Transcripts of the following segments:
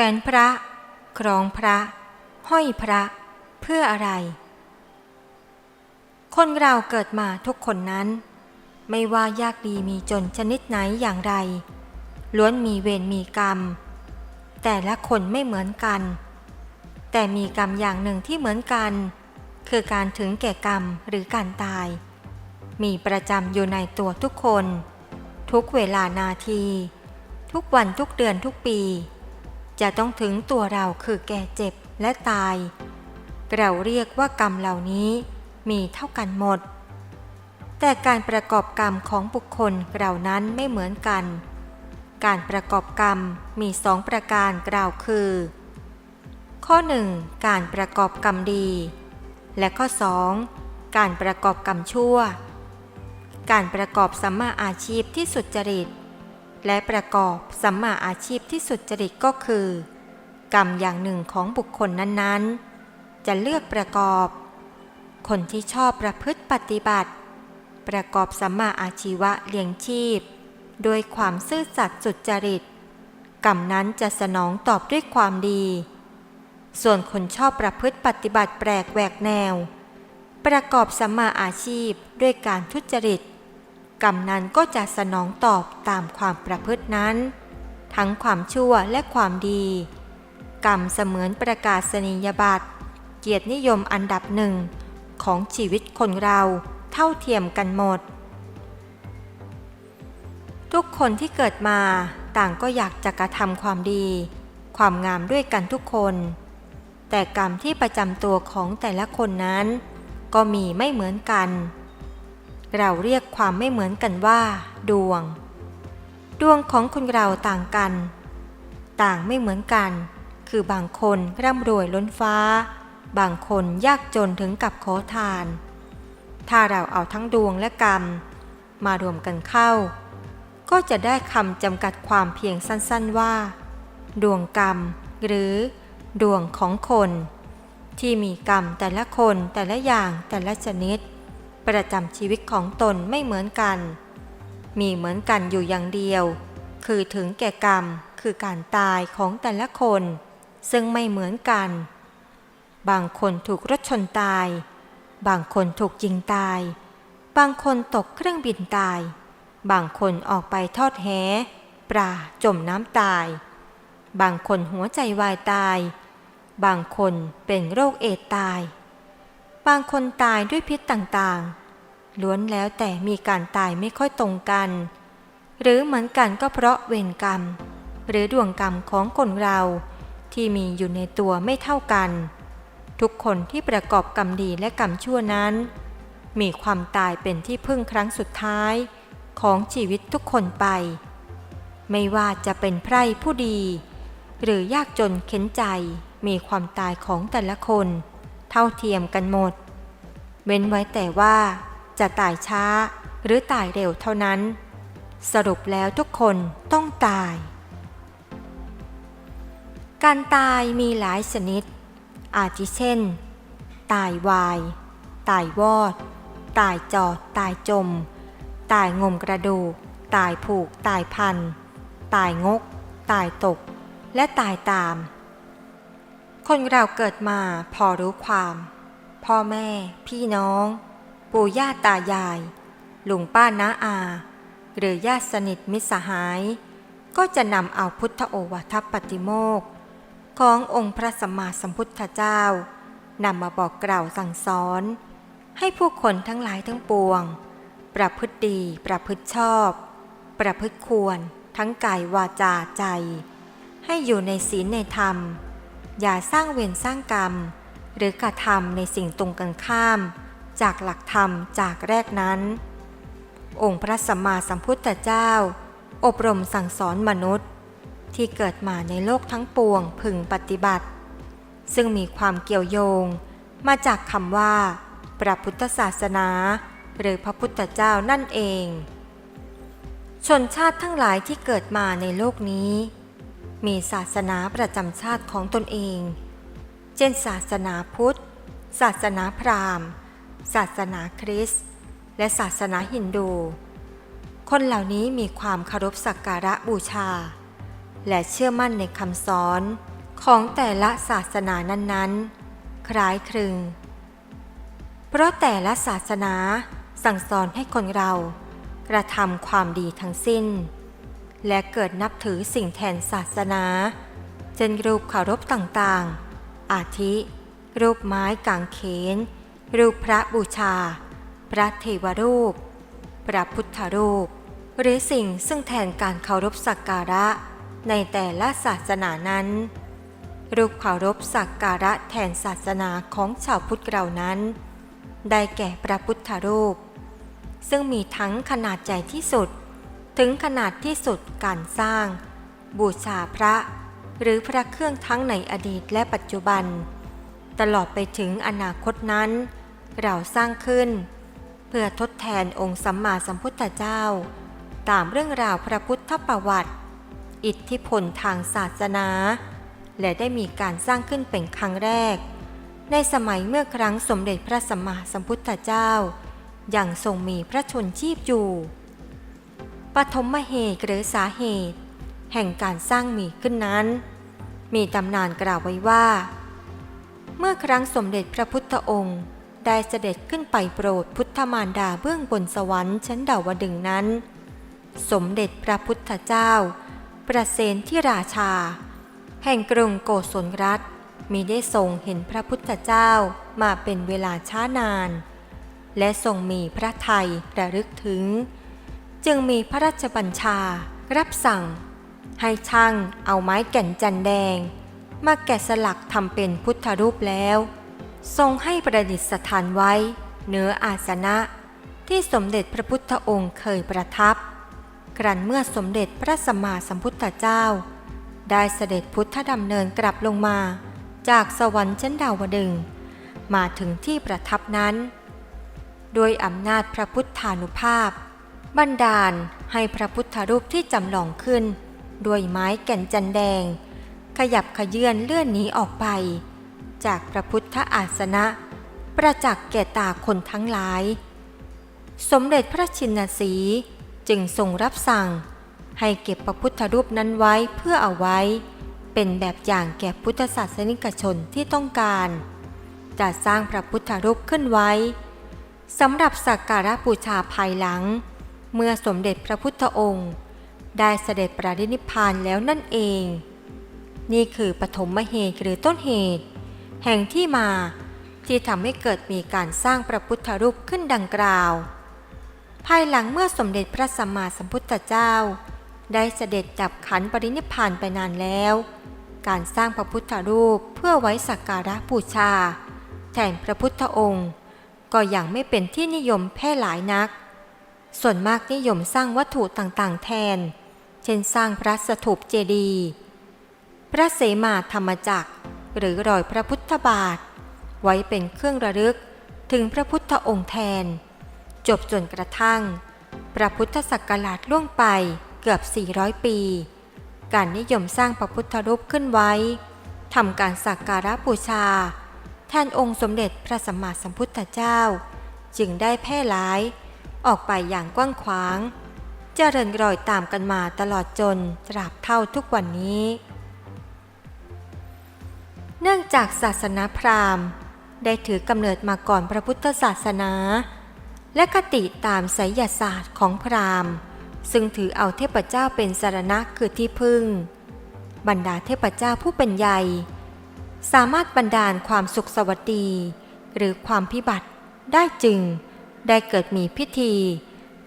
แขวนพระ ครองพระ ห้อยพระ เพื่ออะไร คนเราเกิดมาทุกคนนั้น ไม่ว่ายากดีมีจนชนิดไหนอย่างไร ล้วนมีเวรมีกรรม แต่ละคนไม่เหมือนกัน แต่มีกรรมอย่างหนึ่งที่เหมือนกัน คือการถึงแก่กรรมหรือการตาย มีประจำอยู่ในตัวทุกคน ทุกเวลานาที ทุกวันทุกเดือนทุกปี จะต้องถึงตัวเราคือแก่เจ็บและตาย เราเรียกว่ากรรมเหล่านี้มีเท่ากันหมด แต่การประกอบกรรมของบุคคลเหล่านั้นไม่เหมือนกัน การประกอบกรรมมีสองประการกล่าวคือ ข้อ 1. การประกอบกรรมดี และข้อ 2. การประกอบกรรมชั่ว การประกอบสัมมาอาชีพที่สุจริต และประกอบสัมมาอาชีพที่สุจริตก็คือ กรรมอย่างหนึ่งของบุคคลนั้นๆ จะเลือกประกอบ คนที่ชอบประพฤติปฏิบัติ ประกอบสัมมาอาชีวะเลี้ยงชีพ โดยความซื่อสัตย์สุจริต กรรมนั้นจะสนองตอบด้วยความดี ส่วนคนชอบประพฤติปฏิบัติแปลกแหวกแนว ประกอบสัมมาอาชีพด้วยการทุจริต กรรมนั้นก็จะสนองตอบตามความประพฤตินั้น ทั้งความชั่วและความดี กรรมเสมือนประกาศนียบัตรเกียรตินิยมอันดับหนึ่งของชีวิตคนเราเท่าเทียมกันหมด ทุกคนที่เกิดมาต่างก็อยากจะกระทำความดี ความงามด้วยกันทุกคน แต่กรรมที่ประจำตัวของแต่ละคนนั้น ก็มีไม่เหมือนกัน เราเรียกความไม่เหมือนกันว่า ดวง ดวงของคนเราต่างกัน ต่างไม่เหมือนกัน คือบางคนร่ำรวยล้นฟ้า บางคนยากจนถึงกับขอทาน ถ้าเราเอาทั้งดวงและกรรม มารวมกันเข้า ก็จะได้คำจำกัดความเพียงสั้นๆว่า ดวงกรรม หรือ ดวงของคน ที่มีกรรมแต่ละคนแต่ละอย่างแต่ละชนิด ประจำชีวิตของตนไม่เหมือนกัน มีเหมือนกันอยู่อย่างเดียว คือถึงแก่กรรมคือการตายของแต่ละคน ซึ่งไม่เหมือนกัน บางคนถูกรถชนตาย บางคนถูกยิงตาย บางคนตกเครื่องบินตาย บางคนออกไปทอดแหปลาจมน้ำตาย บางคนหัวใจวายตาย บางคนเป็นโรคเอดตาย บางคนตายด้วยพิษต่างๆ ล้วนแล้วแต่มีการตายไม่ค่อยตรงกัน หรือเหมือนกันก็เพราะเวรกรรม หรือดวงกรรมของคนเรา ที่มีอยู่ในตัวไม่เท่ากัน ทุกคนที่ประกอบกรรมดีและกรรมชั่วนั้น มีความตายเป็นที่พึ่งครั้งสุดท้ายของชีวิตทุกคนไป ไม่ว่าจะเป็นไพร่ผู้ดี หรือยากจนเข็นใจมีความตายของแต่ละคน เท่าเทียมกันหมด เว้นไว้แต่ว่า จะตายช้าหรือตายเร็วเท่านั้น สรุปแล้วทุกคนต้องตาย การตายมีหลายชนิด อาทิเช่น ตายวาย ตายวอด ตายจอด ตายจม ตายงมกระดูก ตายผูก ตายพัน ตายงก ตายตก และตายตาม คนเราเกิดมาพอรู้ความ พ่อแม่ พี่น้อง ปู่ย่าตายาย ลุงป้าน้าอา หรือญาติสนิทมิตรสหาย ก็จะนำเอาพุทธโอวาทปฏิโมกข์ขององค์พระสัมมาสัมพุทธเจ้านำมาบอกกล่าวสั่งสอน ให้ผู้คนทั้งหลายทั้งปวง ประพฤติดีประพฤติชอบ ประพฤติควรทั้งกายวาจาใจ ให้อยู่ในศีลในธรรม อย่าสร้างเวรสร้างกรรม หรือกระทำในสิ่งตรงกันข้าม จากหลักธรรมจากแรกนั้น องค์พระสัมมาสัมพุทธเจ้า อบรมสั่งสอนมนุษย์ ที่เกิดมาในโลกทั้งปวงพึงปฏิบัติ ซึ่งมีความเกี่ยวโยง มาจากคำว่า พระพุทธศาสนา หรือพระพุทธเจ้านั่นเอง ชนชาติทั้งหลายที่เกิดมาในโลกนี้ มีศาสนาประจำชาติของตนเอง เช่นศาสนาพุทธ ศาสนาพราหมณ์ ศาสนาคริสต์และศาสนาฮินดู คนเหล่านี้มีความเคารพสักการะบูชา และเชื่อมั่นในคำสอนของแต่ละศาสนานั้นๆ คล้ายคลึง เพราะแต่ละศาสนาสั่งสอนให้คนเรากระทำความดีทั้งสิ้น และเกิดนับถือสิ่งแทนศาสนา เช่นรูปเคารพต่างๆ อาทิ รูปไม้กางเขน รูปพระบูชา พระเทวรูป พระพุทธรูป หรือสิ่งซึ่งแทนการเคารพสักการะ ในแต่ละศาสนานั้น รูปเคารพสักการะแทนศาสนาของชาวพุทธเรานั้น ได้แก่พระพุทธรูป ซึ่งมีทั้งขนาดใหญ่ที่สุด ถึงขนาดที่สุดการสร้าง บูชาพระ หรือพระเครื่องทั้งในอดีตและปัจจุบันตลอดไปถึงอนาคตนั้น เราสร้างขึ้น เพื่อทดแทนองค์สัมมาสัมพุทธเจ้า ตามเรื่องราวพระพุทธประวัติ อิทธิพลทางศาสนา และได้มีการสร้างขึ้นเป็นครั้งแรก ในสมัยเมื่อครั้งสมเด็จพระสัมมาสัมพุทธเจ้ายังทรงมีพระชนชีพอยู่ปฐมเหตุหรือสาเหตุ แห่งการสร้างมีขึ้นนั้น มีตำนานกล่าวไว้ว่า เมื่อครั้งสมเด็จพระพุทธองค์ ได้เสด็จขึ้นไปโปรดพุทธมารดาเบื้องบนสวรรค์ชั้นดาวดึงนั้น สมเด็จพระพุทธเจ้า ประเสนที่ราชา แห่งกรุงโกศลรัฐมีได้ทรงเห็นพระพุทธเจ้ามาเป็นเวลาช้านาน และทรงมีพระทัยระลึกถึง จึงมีพระราชบัญชารับสั่ง ให้ช่างเอาไม้แก่นจันแดง มาแกะสลักทำเป็นพุทธรูปแล้ว ทรงให้ประดิษฐานไว้เหนืออาสนะที่สมเด็จพระพุทธองค์เคยประทับ ครั้นเมื่อสมเด็จพระสัมมาสัมพุทธเจ้า ได้เสด็จพุทธดำเนินกลับลงมา จากสวรรค์ชั้นดาวดึง มาถึงที่ประทับนั้น โดยอำนาจพระพุทธานุภาพ บันดาลให้พระพุทธรูปที่จำลองขึ้น ด้วยไม้แก่นจันแดง ขยับขยื่นเลื่อนหนีออกไป จากพระพุทธอาสนะ ประจักษ์แก่ตาคนทั้งหลาย สมเด็จพระชินสีจึงทรงรับสั่ง ให้เก็บพระพุทธรูปนั้นไว้เพื่อเอาไว้ เป็นแบบอย่างแก่พุทธศาสนิกชนที่ต้องการจะสร้างพระพุทธรูปขึ้นไว้สำหรับสักการะบูชาภายหลัง เมื่อสมเด็จพระพุทธองค์ ได้เสด็จปรินิพพานแล้วนั่นเอง นี่คือปฐมเหตุหรือต้นเหตุ แห่งที่มาที่ทำให้เกิดมีการสร้างพระพุทธรูปขึ้นดังกล่าว ภายหลังเมื่อสมเด็จพระสัมมาสัมพุทธเจ้า ได้เสด็จดับขันปรินิพานไปนานแล้ว การสร้างพระพุทธรูปเพื่อไว้สักการะบูชา แทนพระพุทธองค์ ก็ยังไม่เป็นที่นิยมแพร่หลายนัก ส่วนมากนิยมสร้างวัตถุต่างๆ แทน เช่นสร้างพระสถูปเจดีย์พระเสมาธรรมจักร หรือรอยพระพุทธบาท ไว้เป็นเครื่องระลึกถึงพระพุทธองค์แทน จบจนกระทั่ง พระพุทธศักราชล่วงไปเกือบ 400 ปี การนิยมสร้างพระพุทธรูปขึ้นไว้ทำการสักการะบูชา แทนองค์สมเด็จพระสัมมาสัมพุทธเจ้า จึงได้แพร่หลาย ออกไปอย่างกว้างขวาง เจริญรอยตามกันมาตลอดจนตราบเท่าทุกวันนี้ เนื่องจากศาสนาพราหมณ์ ได้ถือกำเนิดมาก่อนพระพุทธศาสนา และคติตามไสยศาสตร์ของพราหมณ์ ซึ่งถือเอาเทพเจ้าเป็นสารณะคือที่พึ่ง บรรดาเทพเจ้าผู้เป็นใหญ่ สามารถบันดาลความสุขสวัสดี หรือความพิบัติได้จึง ได้เกิดมีพิธี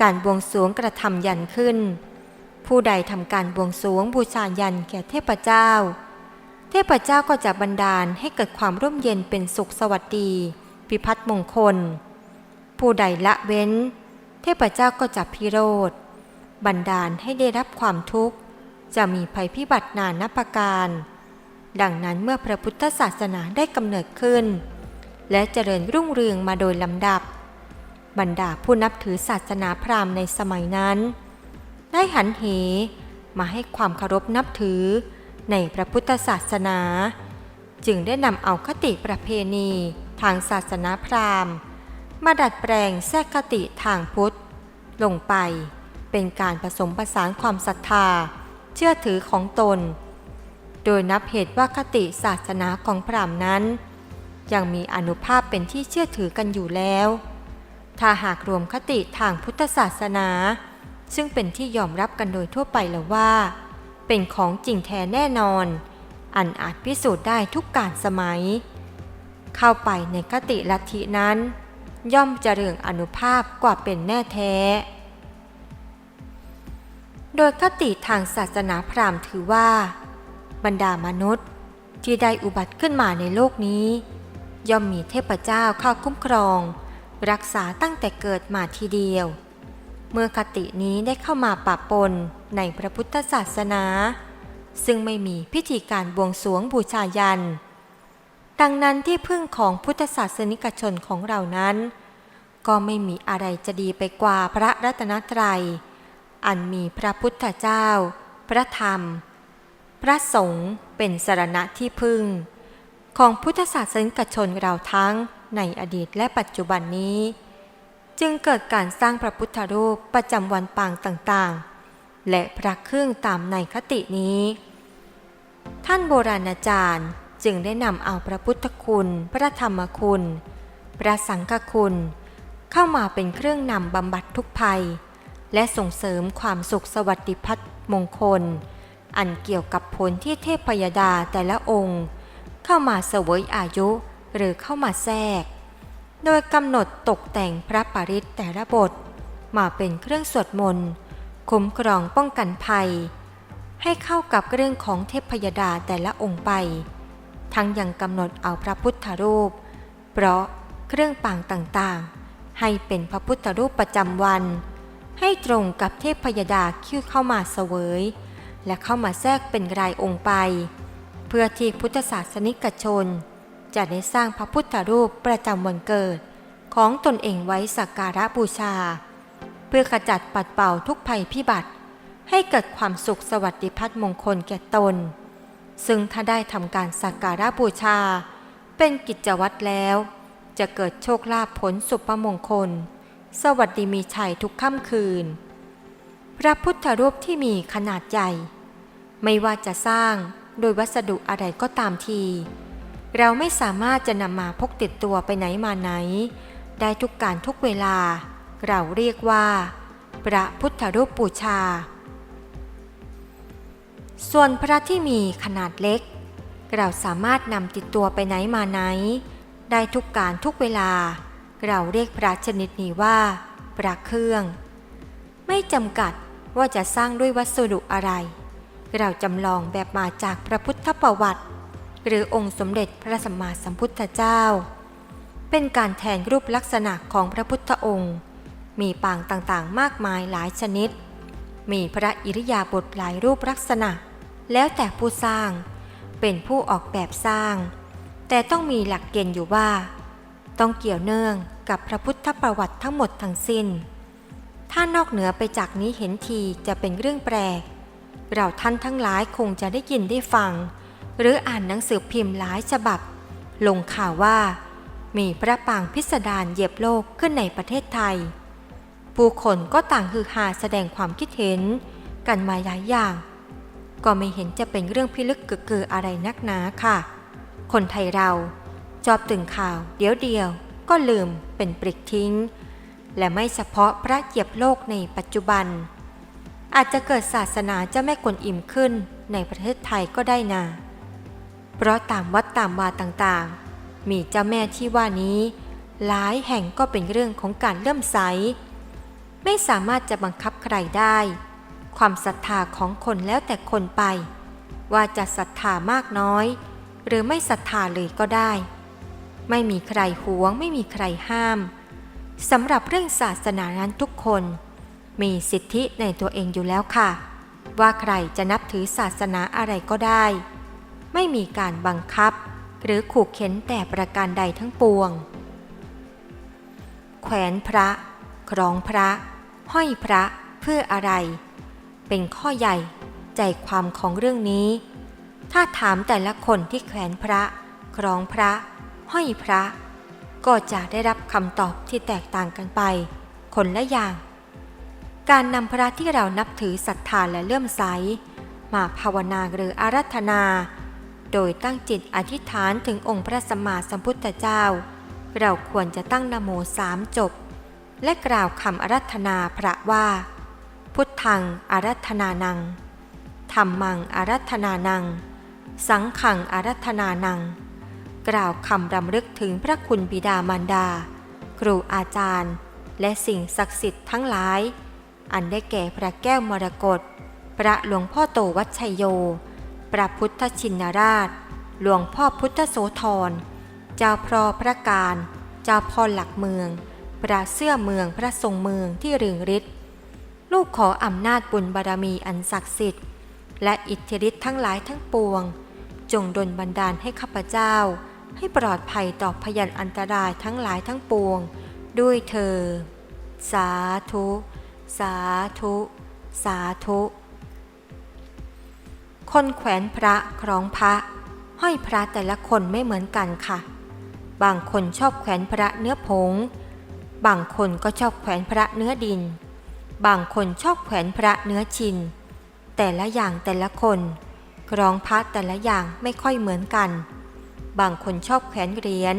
การบวงสรวงกระทำยันขึ้น ผู้ใดทำการบวงสรวงบูชายันแก่เทพเจ้า เทพเจ้าก็จะบันดาลให้เกิดความร่มเย็นเป็นสุขสวัสดี พิพัฒน์มงคล ผู้ใดละเว้น เทพเจ้าก็จะพิโรธ บันดาลให้ได้รับความทุกข์ จะมีภัยพิบัตินานับประการ ดังนั้นเมื่อพระพุทธศาสนาได้กำเนิดขึ้น และเจริญรุ่งเรืองมาโดยลำดับ บรรดาผู้นับถือศาสนาพราหมณ์ในสมัยนั้น ได้หันเหมาให้ความเคารพนับถือ ในพระพุทธศาสนา จึงได้นำเอาคติประเพณีทางศาสนาพราหมณ์ มาดัดแปลงแทรกคติทางพุทธ ลงไปเป็นการผสมผสานความศรัทธา เชื่อถือของตน โดยนับเหตุว่าคติศาสนาของพราหมณ์นั้น ยังมีอนุภาพเป็นที่เชื่อถือกันอยู่แล้ว ถ้าหากรวมคติทางพุทธศาสนา ซึ่งเป็นที่ยอมรับกันโดยทั่วไปแล้วว่า เป็นของจริงแท้แน่นอน อันอาจพิสูจน์ได้ทุกการสมัย เข้าไปในคติลัทธินั้น ย่อมเจรืองอนุภาพกว่าเป็นแน่แท้ โดยคติทางศาสนาพราหมณ์ถือว่า บรรดามนุษย์ที่ได้อุบัติขึ้นมาในโลกนี้ ย่อมมีเทพเจ้าเข้าคุ้มครอง รักษาตั้งแต่เกิดมาทีเดียว เมื่อคตินี้ได้เข้ามาปะปนในพระพุทธศาสนา ซึ่งไม่มีพิธีการบวงสรวงบูชายัน ดังนั้นที่พึ่งของพุทธศาสนิกชนของเรานั้น ก็ไม่มีอะไรจะดีไปกว่าพระรัตนตรัย อันมีพระพุทธเจ้า พระธรรม พระสงฆ์เป็นสารณะที่พึ่ง ของพุทธศาสนิกชนเราทั้งในอดีตและปัจจุบันนี้ จึงเกิดการสร้างพระพุทธรูปประจำวันปางต่างๆ และพระเครื่องตามในคตินี้ ท่านโบราณอาจารย์จึงได้นำเอาพระพุทธคุณ พระธรรมคุณ พระสังฆคุณ เข้ามาเป็นเครื่องนำบำบัดทุกภัย และส่งเสริมความสุขสวัสดิพัฒน์มงคล อันเกี่ยวกับผลที่เทพพยดาแต่ละองค์ เข้ามาเสวยอายุหรือเข้ามาแทรก โดยกำหนดตกแต่งพระปริตแต่ละบท มาเป็นเครื่องสวดมนต์คุ้มครองป้องกันภัย ให้เข้ากับเรื่องของเทพพยดาแต่ละองค์ไป ทั้งยังกำหนดเอาพระพุทธรูป เพราะเครื่องปางต่างๆ ให้เป็นพระพุทธรูปประจำวัน ให้ตรงกับเทพพยดาคิ้วเข้ามาเสวย และเข้ามาแทรกเป็นรายองค์ไป เพื่อที่พุทธศาสนิกชน จะได้สร้างพระพุทธรูปประจำวันเกิด ของตนเองไว้สักการะบูชา เพื่อขจัดปัดเป่าทุกภัยพิบัติ ให้เกิดความสุขสวัสดิพัฒมงคลแก่ตน ซึ่งถ้าได้ทำการสักการะบูชา เป็นกิจวัตรแล้ว จะเกิดโชคลาภผลสุภมงคล สวัสดีมีชัยทุกค่ำคืน พระพุทธรูปที่มีขนาดใหญ่ ไม่ว่าจะสร้างโดยวัสดุอะไรก็ตามที เราไม่สามารถจะนำมาพกติดตัวไปไหนมาไหน ได้ทุกการทุกเวลา เราเรียกว่า พระพุทธรูปบูชา ส่วนพระที่มีขนาดเล็ก เราสามารถนำติดตัวไปไหนมาไหน ได้ทุกการทุกเวลา เราเรียกพระชนิดนี้ว่า พระเครื่อง ไม่จำกัดว่าจะสร้างด้วยวัสดุอะไร เราจำลองแบบมาจากพระพุทธประวัติ หรือองค์สมเด็จพระสัมมาสัมพุทธเจ้า เป็นการแทนรูปลักษณะของพระพุทธองค์ มีปางต่างๆ มากมายหลายชนิด มีพระอิริยาบถหลายรูปลักษณะ แล้วแต่ผู้สร้าง เป็นผู้ออกแบบสร้าง แต่ต้องมีหลักเกณฑ์อยู่ว่า ต้องเกี่ยวเนื่องกับพระพุทธประวัติทั้งหมดทั้งสิ้น ถ้านอกเหนือไปจากนี้เห็นทีจะเป็นเรื่องแปลกเราท่านทั้งหลายคงจะได้ยินได้ฟัง หรืออ่านหนังสือพิมพ์หลายฉบับ ลงข่าวว่า มีพระปางพิสดารเหยียบโลกขึ้นในประเทศไทย ผู้คนก็ต่างฮือฮาแสดงความคิดเห็น กันมาหลายอย่าง ก็ไม่เห็นจะเป็นเรื่องพิลึกกึกกืออะไรนักหนาค่ะ คนไทยเราชอบตื่นข่าวเดี๋ยวเดียวก็ลืมเป็นปริกทิ้ง และไม่เฉพาะพระเหยียบโลกในปัจจุบัน อาจจะเกิดศาสนาเจ้าแม่กวนอิมขึ้นในประเทศไทยก็ได้นา เพราะตามวัดตามวาต่างๆ มีเจ้าแม่ที่ว่านี้ หลายแห่งก็เป็นเรื่องของการเลื่อมใส ไม่สามารถจะบังคับใครได้ ความศรัทธาของคนแล้วแต่คนไป ว่าจะศรัทธามากน้อย หรือไม่ศรัทธาเลยก็ได้ ไม่มีใครหวง ไม่มีใครห้ามสำหรับเรื่องศาสนานั้นทุกคน มีสิทธิในตัวเองอยู่แล้วค่ะ ว่าใครจะนับถือศาสนาอะไรก็ได้ ไม่มีการบังคับ หรือขู่เข็นแต่ประการใดทั้งปวง แขวนพระ ครองพระ ห้อยพระเพื่ออะไร เป็นข้อใหญ่ใจความของเรื่องนี้ ถ้าถามแต่ละคนที่แขวนพระ ครองพระ ห้อยพระ ก็จะได้รับคำตอบที่แตกต่างกันไป คนละอย่างการนำพระที่เรานับถือศรัทธาและเลื่อมใส มาภาวนาหรืออารัธนา โดยตั้งจิตอธิษฐานถึงองค์พระสัมมาสัมพุทธเจ้า เราควรจะตั้งนโมสามจบ และกล่าวคำอารัธนาพระว่า พุทธังอารัธนานังธรรมังอารัธนานัง สังขังอารัธนานัง กล่าวคำรำลึกถึงพระคุณบิดามารดา ครูอาจารย์ และสิ่งศักดิ์สิทธิ์ทั้งหลาย อันได้แก่พระแก้วมรกตพระหลวงพ่อโตวัดชัยโย พระพุทธชินราช หลวงพ่อพุทธโสธร เจ้าพรอพระการ เจ้าพ่อหลักเมือง พระเสื้อเมืองพระทรงเมืองที่รึงฤทธิ์ ลูกขออำนาจบุญบารมีอันศักดิ์สิทธิ์ และอิทธิฤทธิ์ทั้งหลายทั้งปวง จงดลบันดาลให้ข้าพเจ้า ให้ปลอดภัยต่อพยันอันตรายทั้งหลายทั้งปวง ด้วยเธอ สาธุ สาธุ สาธุ คนแขวนพระคล้องพระ ห้อยพระแต่ละคนไม่เหมือนกันค่ะ บางคนชอบแขวนพระเนื้อผง บางคนก็ชอบแขวนพระเนื้อดิน บางคนชอบแขวนพระเนื้อชิน แต่ละอย่างแต่ละคนคล้องพระแต่ละอย่างไม่ค่อยเหมือนกัน บางคนชอบแขวนเหรียญ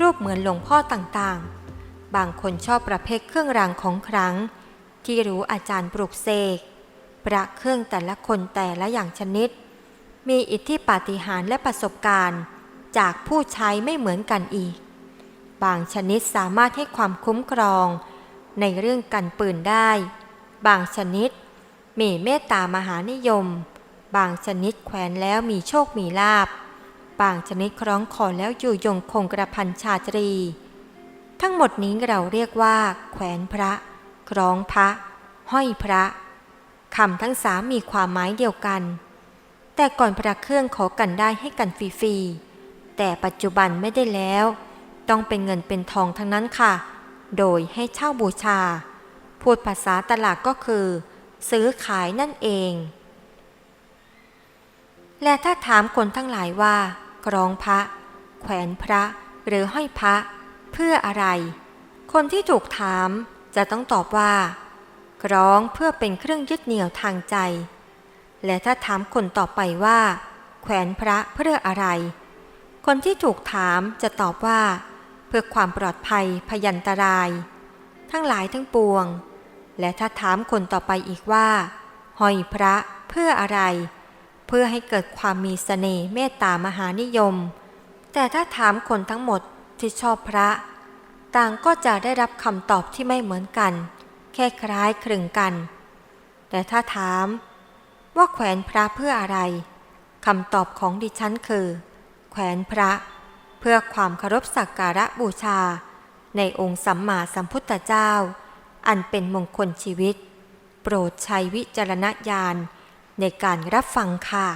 รูปเหมือนหลวงพ่อต่างๆ บางคนชอบประเภทเครื่องรางของขลัง ที่รู้อาจารย์ปลุกเสก ประเครื่องแต่ละคนแต่ละอย่างชนิด มีอิทธิปาฏิหาริย์และประสบการณ์จากผู้ใช้ไม่เหมือนกันอีก บางชนิดสามารถให้ความคุ้มครอง ในเรื่องกันปืนได้ บางชนิด มีเมตตามหานิยม บางชนิดแขวนแล้วมีโชคมีลาบ บางชนิดคล้องคอแล้วอยู่ยงคงกระพันชาตรี ทั้งหมดนี้เราเรียกว่า แขวนพระ คล้องพระ ห้อยพระ คำทั้งสามมีความหมายเดียวกัน แต่ก่อนพระเครื่องขอกันได้ให้กันฟรีๆ แต่ปัจจุบันไม่ได้แล้ว ต้องเป็นเงินเป็นทองทั้งนั้นค่ะ โดยให้เช่าบูชา พูดภาษาตลาดก็คือ ซื้อขายนั่นเอง และถ้าถามคนทั้งหลายว่าครองพระ แขวนพระ หรือห้อยพระ เพื่ออะไร คนที่ถูกถามจะต้องตอบว่า คล้องเพื่อเป็นเครื่องยึดเหนี่ยวทางใจ และถ้าถามคนต่อไปว่า แขวนพระเพื่ออะไร คนที่ถูกถามจะตอบว่า เพื่อความปลอดภัยพยันตราย ทั้งหลายทั้งปวง และถ้าถามคนต่อไปอีกว่าห้อยพระเพื่ออะไร เพื่อให้เกิดความมีเสน่ห์เมตตามหานิยม แต่ถ้าถามคนทั้งหมดที่ชอบพระ ต่างก็จะได้รับคำตอบที่ไม่เหมือนกัน แค่คล้ายคลึงกัน แต่ถ้าถามว่าแขวนพระเพื่ออะไรคำตอบของดิฉันคือ แขวนพระ เพื่อความเคารพสักการะบูชา ในองค์สัมมาสัมพุทธเจ้า อันเป็นมงคลชีวิต โปรดใช้วิจารณญาณในการรับฟังค่ะ